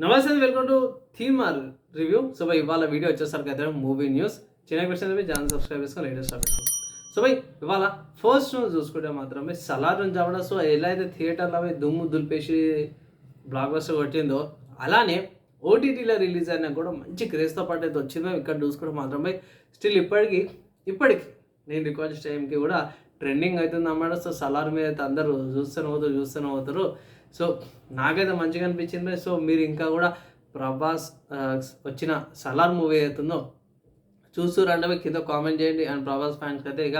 నమస్తే welcome to theme R review. So by ఇవాళ video వచ్చేసరికి అయితే మూవీ న్యూస్. చిన్న క్వశ్చన్ ఛానల్ సబ్స్క్రైబ్ చేసుకొని లేటెస్ట్ అప్డేట్ సో బై ఇవాళ ఫస్ట్ న్యూస్ చూసుకుంటే మాత్రమే సలార్ నుంచి అవడం సో ఎలా అయితే థియేటర్లో అవి దుమ్ము దులిపేసి బ్లాక్ బస్టర్ కొట్టిందో అలానే ఓటీటీలో రిలీజ్ అయినా కూడా మంచి క్రేజ్తో పాటు అయితే వచ్చిందో. ఇక్కడ చూసుకుంటే మాత్రమే స్టిల్ ఇప్పటికీ ఇప్పటికి నేను రికార్డ్ టైంకి కూడా ట్రెండింగ్ అవుతుంది అన్నమాట సో సలార్ మీద అయితే అందరూ చూస్తూనే పోతారు చూస్తూనే పోతారు. సో నాకైతే మంచిగా అనిపించింది. సో మీరు ఇంకా కూడా ప్రభాస్ వచ్చిన సలార్ మూవీ అవుతుందో చూస్తురంటే కింద కామెంట్ చేయండి. అండ్ ప్రభాస్ ఫ్యాన్స్కి అయితే ఇక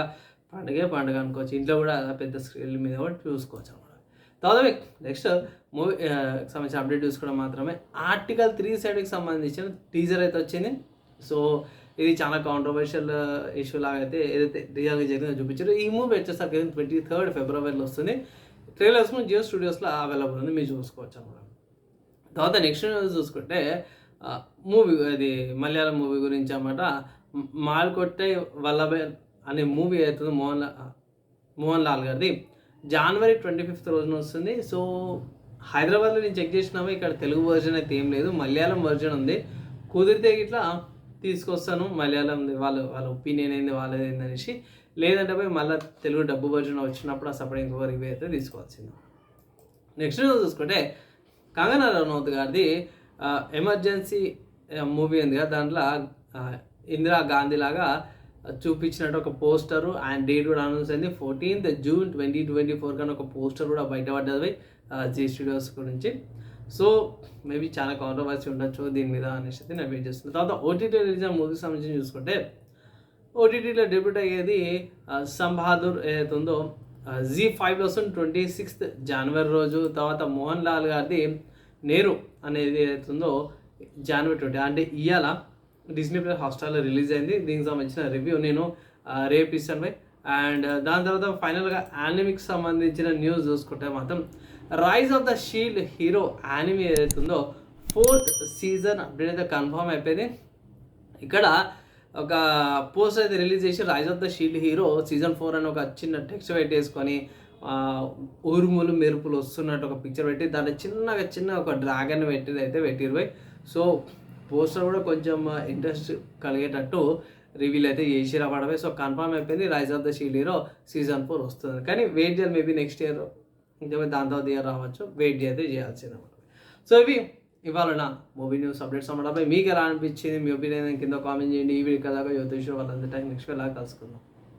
పండుగే పండుగ అనుకోవచ్చు. ఇంట్లో కూడా పెద్ద స్క్రీన్ మీద కూడా చూసుకోవచ్చు అనమాట తర్వాత నెక్స్ట్ మూవీ సంబంధించిన అప్డేట్ చూసుకోవడం మాత్రమే. ఆర్టికల్ త్రీ సైడ్కి సంబంధించిన టీజర్ అయితే వచ్చింది. సో ఇది చాలా కాంట్రవర్షియల్ ఇష్యూ uh, లాగా అయితే ఏదైతే రియల్గా జరిగిందో చూపించారు. ఈ మూవీ వచ్చేసరికి ట్వంటీ థర్డ్ ఫిబ్రవరిలో వస్తుంది. ట్రైలర్స్ జియో స్టూడియోస్లో అవైలబుల్ ఉంది. మీరు చూసుకోవచ్చు అనమాట. తర్వాత నెక్స్ట్ న్యూస్ చూసుకుంటే uh, మూవీ అది మలయాళం మూవీ గురించి అనమాట. మాల్కొట్టే వల్లభే అనే మూవీ అవుతుంది మోహన్ మోహన్ లాల్ గారిది. జనవరి ట్వంటీ ఫిఫ్త్ రోజున వస్తుంది. సో హైదరాబాద్లో నేను చెక్ చేసినాము? ఇక్కడ తెలుగు వర్జన్ అయితే ఏం లేదు. మలయాళం వర్జన్ ఉంది. కుదిరితే ఇట్లా తీసుకొస్తాను మలయాళం వాళ్ళ వాళ్ళ ఒపీనియన్ ఏంది వాళ్ళది ఏంది అనేసి. లేదంటే పోయి మళ్ళీ తెలుగు డబ్బు వర్జన్ వచ్చినప్పుడు ఆ సపరేట్ ఇంకొకరికి రివ్యూ అయితే తీసుకోవాల్సింది. నెక్స్ట్ చూసుకుంటే కంగనా రనౌత్ గారిది ఎమర్జెన్సీ మూవీ ఉంది కదా దాంట్లో ఇందిరా గాంధీ లాగా చూపించినట్టు ఒక పోస్టరు అండ్ డేట్ కూడా అనౌన్స్ అయింది fourteenth June twenty twenty four కానీ ఒక పోస్టర్ కూడా బయటపడ్డది జీ స్టూడియోస్ గురించి. సో మేబీ చాలా కాంట్రవర్సీ ఉండొచ్చు దీని మీద అనేసి అయితే నేను వెయిట్ చేస్తున్నాను తర్వాత ఓటీటీ రిలీజ్ మూవీకి సంబంధించి చూసుకుంటే ఓటీటీలో డెబ్యూట్ అయ్యేది సంబహాదూర్ ఏదైతే ఉందో జీ ఫైవ్లో వస్తుంది ట్వంటీ సిక్స్త్ జనవరి రోజు. తర్వాత మోహన్ లాల్ గారిది నేరు అనేది ఏదైతే ఉందో జనవరి ట్వంటీ అంటే ఇవాళ డిస్నీ ప్లస్ హాస్టల్లో రిలీజ్ అయింది. దీనికి సంబంధించిన రివ్యూ నేను రేపు ఇస్తాను బై. అండ్ దాని తర్వాత ఫైనల్గా యానిమికి సంబంధించిన న్యూస్ చూసుకుంటే మాత్రం rise of the shield hero anime ఏదైతుందో ఉందో ఫోర్త్ సీజన్ అప్డేట్ అయితే కన్ఫర్మ్ అయిపోయింది. ఇక్కడ ఒక పోస్ట్ అయితే రిలీజ్ చేసి rise of the shield hero season four అని ఒక చిన్న టెక్స్ట్ వెయిట్ వేసుకొని ఉరుములు మెరుపులు వస్తున్నట్టు ఒక పిక్చర్ పెట్టి దాన్ని చిన్నగా చిన్న ఒక డ్రాగన్ పెట్టింది అయితే పెట్టిరు పోయి. సో పోస్టర్ కూడా కొంచెం ఇంట్రెస్ట్ కలిగేటట్టు రివీల్ అయితే చేసి రావడమే సో కన్ఫర్మ్ అయిపోయింది rise of the shield hero season four వస్తుంది. కానీ వెయిట్ చేయాలి మేబీ నెక్స్ట్ ఇయర్ ఇంకా దాని తర్వాత ఇయర్ రావచ్చు? వెయిట్ అయితే చేయాల్సింది సో ఇవి ఇవాళ నా మూవీ న్యూస్ అప్డేట్స్ అమ్మడంపై మీకు ఎలా అనిపించింది? మీ ఒపీనియన్ కింద కామెంట్ చేయండి. ఈ వీడియో కదా జ్యోతిష్ వాళ్ళందరి టైం నెక్స్ట్ వెళ్ళా కలుసుకుందాం.